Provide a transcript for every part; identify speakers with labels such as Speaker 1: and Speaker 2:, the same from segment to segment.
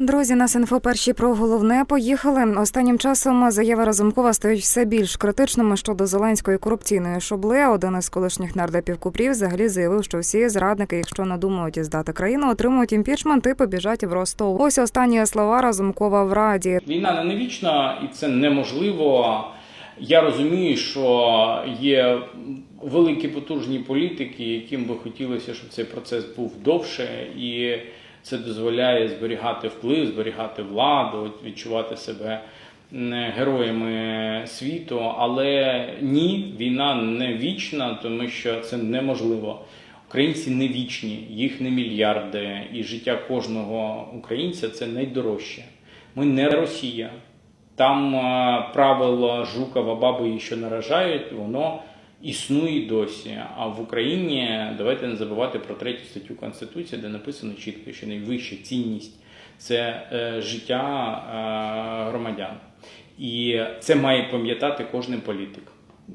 Speaker 1: Друзі, нас інфо перші про головне поїхали. Останнім часом заяви Разумкова стають все більш критичними щодо зеленської корупційної шобли. Один із колишніх нардепів Купрів взагалі заявив, що всі зрадники, якщо надумають здати країну, отримують імпічмент і побіжать в Ростов. Ось останні слова Разумкова в Раді.
Speaker 2: Війна не вічна і це неможливо. Я розумію, що є великі потужні політики, яким би хотілося, щоб цей процес був довше, і це дозволяє зберігати вплив, зберігати владу, відчувати себе героями світу. Але ні, війна не вічна, тому що це неможливо. Українці не вічні, їх не мільярди, і життя кожного українця це найдорожче. Ми не Росія. Там правило Жукова баби що наражають, воно існує досі. А в Україні давайте не забувати про третю статтю Конституції, де написано чітко, що найвища цінність це е, життя е, громадян. І це має пам'ятати кожен політик.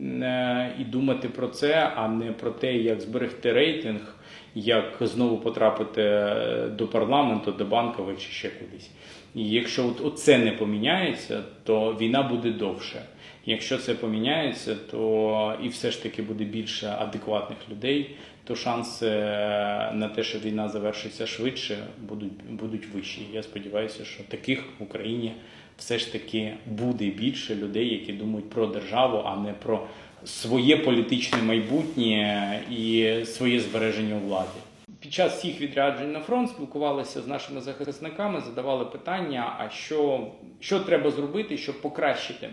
Speaker 2: Е, І думати про це, а не про те, як зберегти рейтинг, як знову потрапити е, до парламенту, до банкових чи ще кудись. І якщо от це не поміняється, то війна буде довше. Якщо це поміняється, то і все ж таки буде більше адекватних людей, то шанси е, на те, що війна завершиться швидше, будуть, будуть вищі. Я сподіваюся, що таких в Україні все ж таки буде більше людей, які думають про державу, а не про своє політичне майбутнє і своє збереження у владі. Під час всіх відряджень на фронт спілкувалися з нашими захисниками, задавали питання: а що, що треба зробити, щоб покращити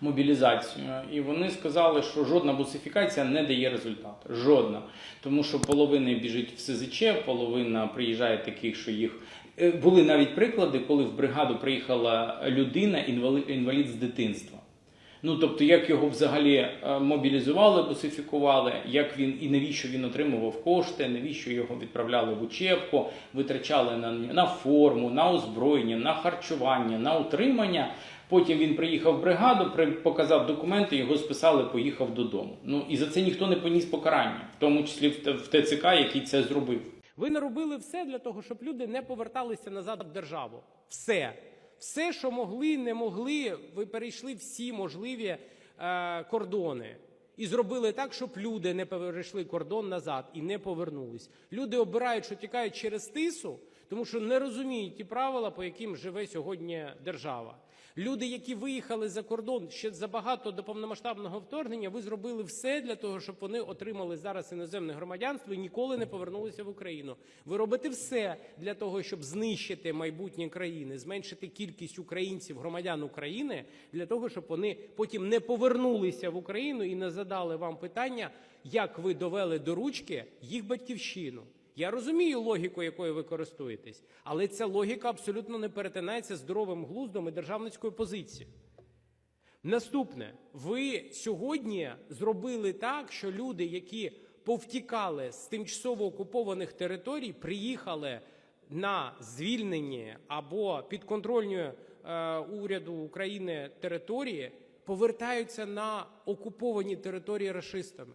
Speaker 2: мобілізацію? І вони сказали, що жодна бусифікація не дає результату. Жодна. Тому що половина біжить в СЗЧ, половина приїжджає таких, що їх. Е, Були навіть приклади, коли в бригаду приїхала людина, інвалід, інвалід з дитинства. Ну тобто, як його взагалі е, мобілізували, бусифікували, як він і навіщо він отримував кошти, навіщо його відправляли в учебку, витрачали на, на форму, на озброєння, на харчування, на утримання. Потім він приїхав в бригаду, показав документи, його списали, поїхав додому. Ну і за це ніхто не поніс покарання, в тому числі в ТЦК, який це зробив.
Speaker 3: Ви наробили все для того, щоб люди не поверталися назад в державу. Все. Все, що могли, не могли, ви перейшли всі можливі е, кордони. І зробили так, щоб люди не перейшли кордон назад і не повернулись. Люди обирають, що тікають через тису, тому що не розуміють ті правила, по яким живе сьогодні держава. Люди, які виїхали за кордон ще забагато до повномасштабного вторгнення, ви зробили все для того, щоб вони отримали зараз іноземне громадянство і ніколи не повернулися в Україну. Ви робите все для того, щоб знищити майбутнє країни, зменшити кількість українців, громадян України, для того, щоб вони потім не повернулися в Україну і не задали вам питання, як ви довели до ручки їх батьківщину. Я розумію логіку, якою ви користуєтесь, але ця логіка абсолютно не перетинається здоровим глуздом і державницькою позицією. Наступне, ви сьогодні зробили так, що люди, які повтікали з тимчасово окупованих територій, приїхали на звільнені або підконтрольні е, уряду України території, повертаються на окуповані території рашистами.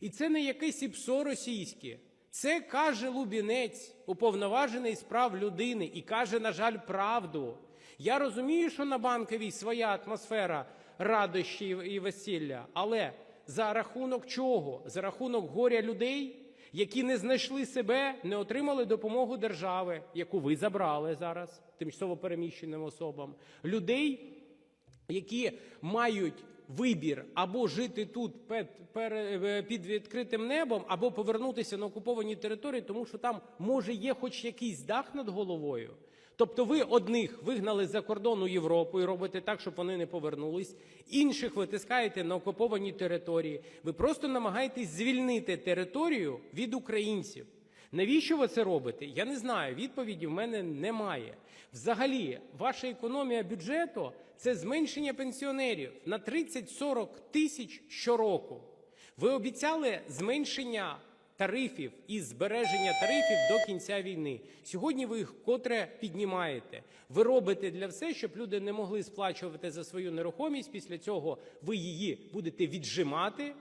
Speaker 3: І це не якесь ІПСО російське. Це каже Лубінець, уповноважений з прав людини, і каже, на жаль, правду. Я розумію, що на банковій своя атмосфера радощів і весілля, але за рахунок чого? За рахунок горя людей, які не знайшли себе, не отримали допомогу держави, яку ви забрали зараз тимчасово переміщеним особам, людей, які мають вибір або жити тут під, під відкритим небом, або повернутися на окуповані території, тому що там може є хоч якийсь дах над головою. Тобто ви одних вигнали за кордон у Європу і робите так, щоб вони не повернулись, інших витискаєте на окуповані території. Ви просто намагаєтесь звільнити територію від українців. Навіщо ви це робите? Я не знаю. Відповіді в мене немає. Взагалі, ваша економія бюджету це зменшення пенсіонерів на 30-40 тисяч щороку. Ви обіцяли зменшення тарифів і збереження тарифів до кінця війни. Сьогодні ви їх котре піднімаєте. Ви робите для все, щоб люди не могли сплачувати за свою нерухомість. Після цього ви її будете віджимати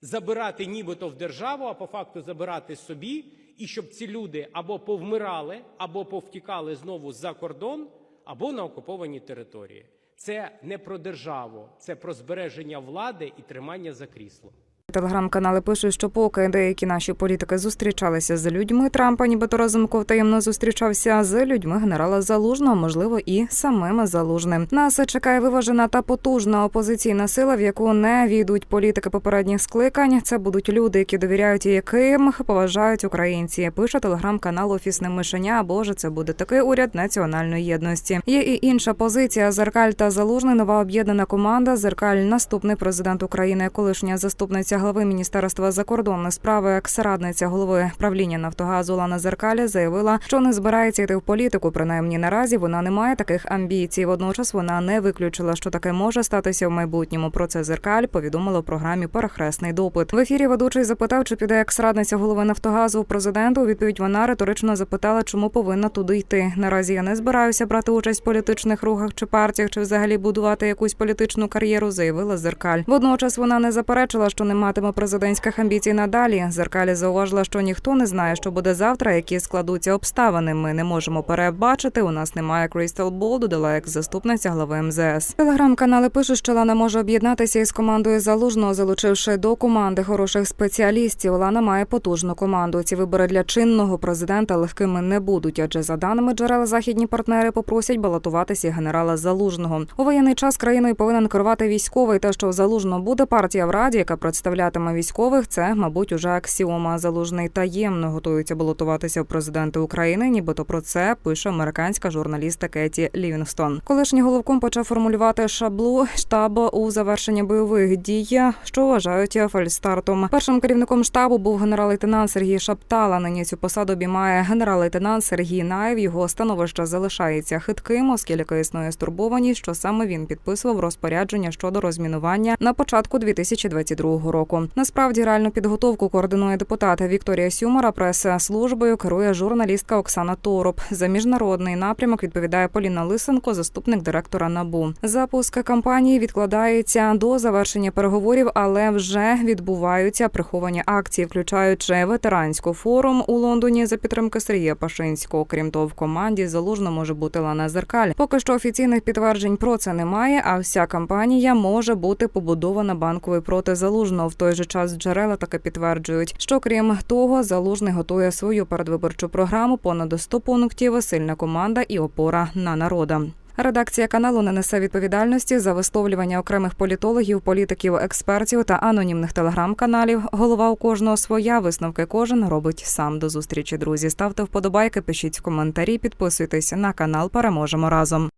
Speaker 3: забирати нібито в державу, а по факту забирати собі. і щоб ці люди або повмирали, або повтікали знову за кордон, або на окуповані території. Це не про державу, це про збереження влади і тримання за кріслом.
Speaker 1: Телеграм-канали пишуть, що поки деякі наші політики зустрічалися з людьми Трампа, нібито Разумков таємно зустрічався з людьми генерала Залужного, можливо, і самим Залужним. Нас чекає виважена та потужна опозиційна сила, в яку не війдуть політики попередніх скликань. Це будуть люди, які довіряють яким поважають українці. Пише телеграм-канал Офісне мишеня. Боже, це буде такий уряд національної єдності. Є і інша позиція. Зеркаль та Залужний нова об'єднана команда. Зеркаль наступний президент України, колишня заступниця глави міністерства закордонних справ, екс-радниця голови правління Нафтогазу Лана Зеркаля заявила, що не збирається йти в політику. Принаймні наразі вона не має таких амбіцій. Водночас вона не виключила, що таке може статися в майбутньому. Про це зеркаль повідомила в програмі Перехресний допит. В ефірі ведучий запитав, чи піде екс-радниця голови Нафтогазу президенту. У відповідь вона риторично запитала, чому повинна туди йти. Наразі я не збираюся брати участь в політичних рухах чи партіях, чи взагалі будувати якусь політичну кар'єру. Заявила зеркаль. Водночас вона не заперечила, що не матиме президентських амбіцій надалі. Зеркалі зауважила, що ніхто не знає, що буде завтра, які складуться обставини. Ми не можемо перебачити. У нас немає Crystal Ball, додала як заступниця глави МЗС. Телеграм-канали пишуть, що Лана може об'єднатися із командою залужного, залучивши до команди хороших спеціалістів. Лана має потужну команду. Ці вибори для чинного президента легкими не будуть, адже за даними джерел західні партнери попросять балотуватися генерала Залужного. У воєнний час країною повинен керувати військовий. Те, що залужно буде партія в раді, яка представлятиме військових, це мабуть уже аксіома. Залужний таємно готується балотуватися в президенти України. Нібито про це пише американська журналістка Кеті Лівінгстон. Колишній головком почав формулювати шаблу штабу у завершенні бойових дій, що вважають фальстартом. Першим керівником штабу був генерал-лейтенант Сергій Шаптала. Нині цю посаду обіймає генерал-лейтенант Сергій Наєв. Його становище залишається хитким, оскільки існує стурбованість, що саме він підписував розпорядження щодо розмінування на початку 2022 року. Насправді реальну підготовку координує депутат Вікторія Сюмара. Прес-службою керує журналістка Оксана Тороп. За міжнародний напрямок відповідає Поліна Лисенко, заступник директора НАБУ. Запуск кампанії відкладається до завершення переговорів, але вже відбуваються приховані акції, включаючи ветеранську форум у Лондоні за підтримки Сергія Пашинського. Крім того, в команді залужно може бути Лана Зеркаль. Поки що офіційних підтверджень про це немає. А вся кампанія може бути побудована банковою проти залужного. Той же час джерела таки підтверджують, що крім того, залужний готує свою передвиборчу програму. Понад 100 пунктів, сильна команда і опора на народа. Редакція каналу не несе відповідальності за висловлювання окремих політологів, політиків, експертів та анонімних телеграм-каналів. Голова у кожного своя висновки кожен робить сам. До зустрічі, друзі. Ставте вподобайки, пишіть коментарі, підписуйтесь на канал. Переможемо разом.